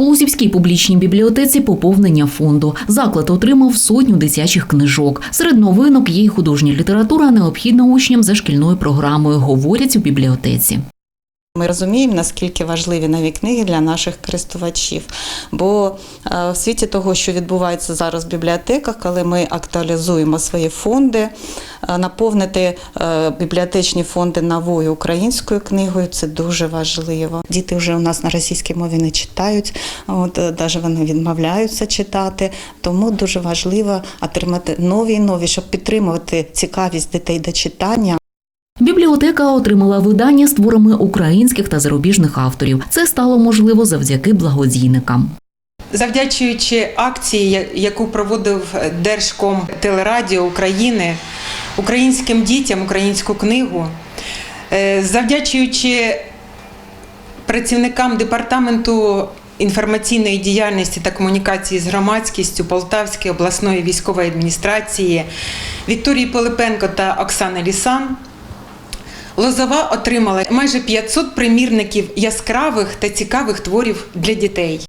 У Лузівській публічній бібліотеці поповнення фонду. Заклад отримав сотню дитячих книжок. Серед новинок є й художня література, необхідна учням за шкільною програмою, говорять у бібліотеці. Ми розуміємо, наскільки важливі нові книги для наших користувачів. Бо е, в світі того, що відбувається зараз в бібліотеках, коли ми актуалізуємо свої фонди, е, наповнити е, бібліотечні фонди новою українською книгою це дуже важливо. Діти вже у нас на російській мові не читають, от навіть вони відмовляються читати. Тому дуже важливо отримати нові і нові, щоб підтримувати цікавість дітей до читання. Бібліотека отримала видання з творами українських та зарубіжних авторів. Це стало можливо завдяки благодійникам. Завдячуючи акції, яку проводив Держком телерадіо України українським дітям українську книгу, е, завдячуючи працівникам департаменту інформаційної діяльності та комунікації з громадськістю Полтавської обласної військової адміністрації Вікторії Пилипенко та Оксани Лісан. Лозова отримала майже 500 примірників яскравих та цікавих творів для дітей.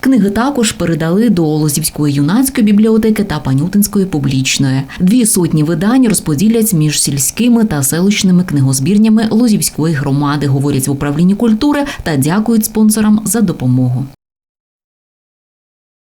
Книги також передали до Лозівської юнацької бібліотеки та Панютинської публічної. Дві сотні видань розподілять між сільськими та селищними книгозбірнями Лозівської громади, говорять в управлінні культури та дякують спонсорам за допомогу.